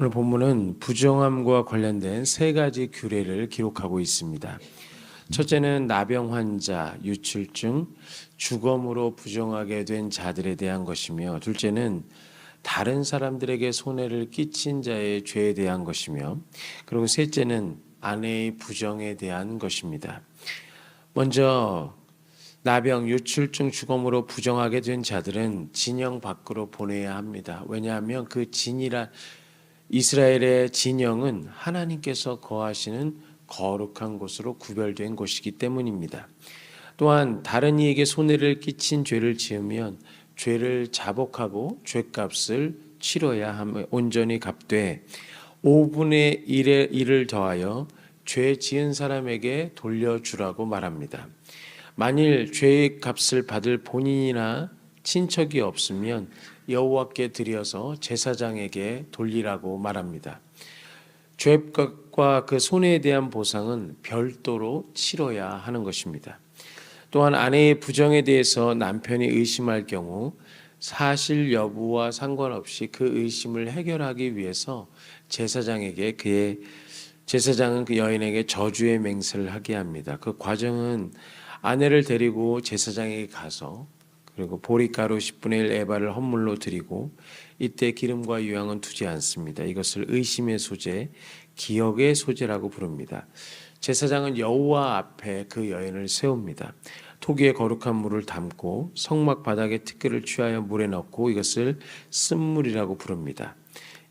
오늘 본문은 부정함과 관련된 세 가지 규례를 기록하고 있습니다. 첫째는 나병 환자, 유출증, 주검으로 부정하게 된 자들에 대한 것이며 둘째는 다른 사람들에게 손해를 끼친 자의 죄에 대한 것이며 그리고 셋째는 아내의 부정에 대한 것입니다. 먼저 나병, 유출증, 주검으로 부정하게 된 자들은 진영 밖으로 보내야 합니다. 왜냐하면 그 진이라 이스라엘의 진영은 하나님께서 거하시는 거룩한 곳으로 구별된 곳이기 때문입니다. 또한 다른 이에게 손해를 끼친 죄를 지으면 죄를 자복하고 죄값을 치러야 함 온전히 갚되 5분의 1의 1을 더하여 죄 지은 사람에게 돌려주라고 말합니다. 만일 죄의 값을 받을 본인이나 친척이 없으면 여호와께 드려서 제사장에게 돌리라고 말합니다. 죄값과 그 손해에 대한 보상은 별도로 치러야 하는 것입니다. 또한 아내의 부정에 대해서 남편이 의심할 경우 사실 여부와 상관없이 그 의심을 해결하기 위해서 제사장에게 그의 제사장은 그 여인에게 저주의 맹세를 하게 합니다. 그 과정은 아내를 데리고 제사장에게 가서 그리고 보리가루 10분의 1 에바를 헌물로 드리고 이때 기름과 유향은 두지 않습니다. 이것을 의심의 소재, 기억의 소재라고 부릅니다. 제사장은 여호와 앞에 그 여인을 세웁니다. 토기에 거룩한 물을 담고 성막 바닥에 티끌을 취하여 물에 넣고 이것을 쓴물이라고 부릅니다.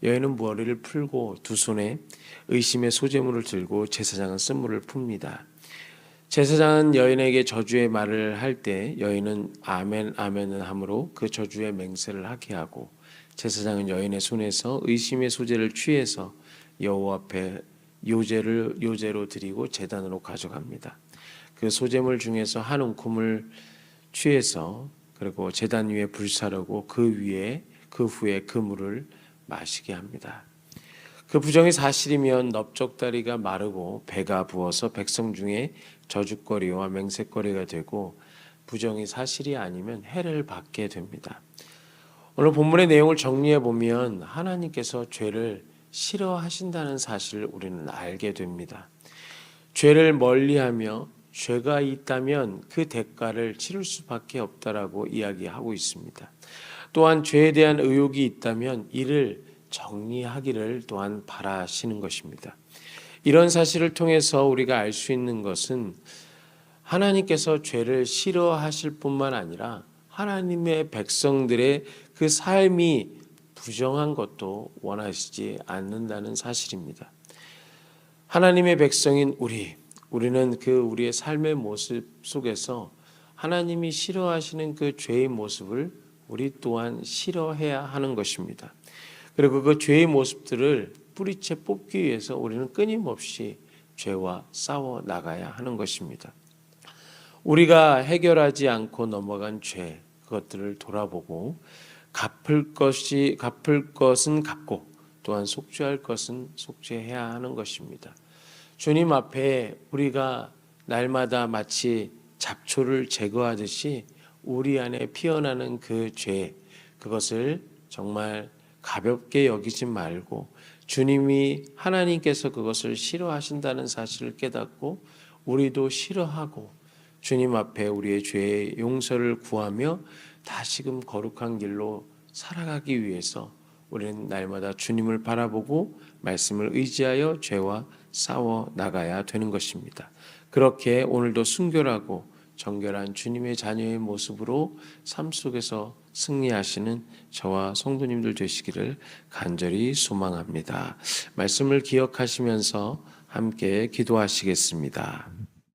여인은 머리를 풀고 두 손에 의심의 소재물을 들고 제사장은 쓴물을 풉니다. 제사장은 여인에게 저주의 말을 할 때 여인은 아멘 아멘을 함으로 그 저주의 맹세를 하게 하고 제사장은 여인의 손에서 의심의 소재를 취해서 여호와 앞에 요제를 요제로 드리고 제단으로 가져갑니다. 그 소재물 중에서 한 움큼을 취해서 그리고 제단 위에 불사르고 그 위에 그 후에 그 물을 마시게 합니다. 그 부정이 사실이면 넓적다리가 마르고 배가 부어서 백성 중에 저주거리와 맹세거리가 되고 부정이 사실이 아니면 해를 받게 됩니다. 오늘 본문의 내용을 정리해 보면 하나님께서 죄를 싫어하신다는 사실을 우리는 알게 됩니다. 죄를 멀리하며 죄가 있다면 그 대가를 치를 수밖에 없다라고 이야기하고 있습니다. 또한 죄에 대한 의혹이 있다면 이를 정리하기를 또한 바라시는 것입니다. 이런 사실을 통해서 우리가 알 수 있는 것은 하나님께서 죄를 싫어하실 뿐만 아니라 하나님의 백성들의 그 삶이 부정한 것도 원하시지 않는다는 사실입니다. 하나님의 백성인 우리, 우리는 그 우리의 삶의 모습 속에서 하나님이 싫어하시는 그 죄의 모습을 우리 또한 싫어해야 하는 것입니다. 그리고 그 죄의 모습들을 뿌리채 뽑기 위해서 우리는 끊임없이 죄와 싸워 나가야 하는 것입니다. 우리가 해결하지 않고 넘어간 죄 그것들을 돌아보고 갚을 것이 갚을 것은 갚고 또한 속죄할 것은 속죄해야 하는 것입니다. 주님 앞에 우리가 날마다 마치 잡초를 제거하듯이 우리 안에 피어나는 그 죄, 그것을 정말 가볍게 여기지 말고 주님이 하나님께서 그것을 싫어하신다는 사실을 깨닫고 우리도 싫어하고 주님 앞에 우리의 죄의 용서를 구하며 다시금 거룩한 길로 살아가기 위해서 우리는 날마다 주님을 바라보고 말씀을 의지하여 죄와 싸워 나가야 되는 것입니다. 그렇게 오늘도 순결하고 정결한 주님의 자녀의 모습으로 삶 속에서 승리하시는 저와 성도님들 되시기를 간절히 소망합니다. 말씀을 기억하시면서 함께 기도하시겠습니다.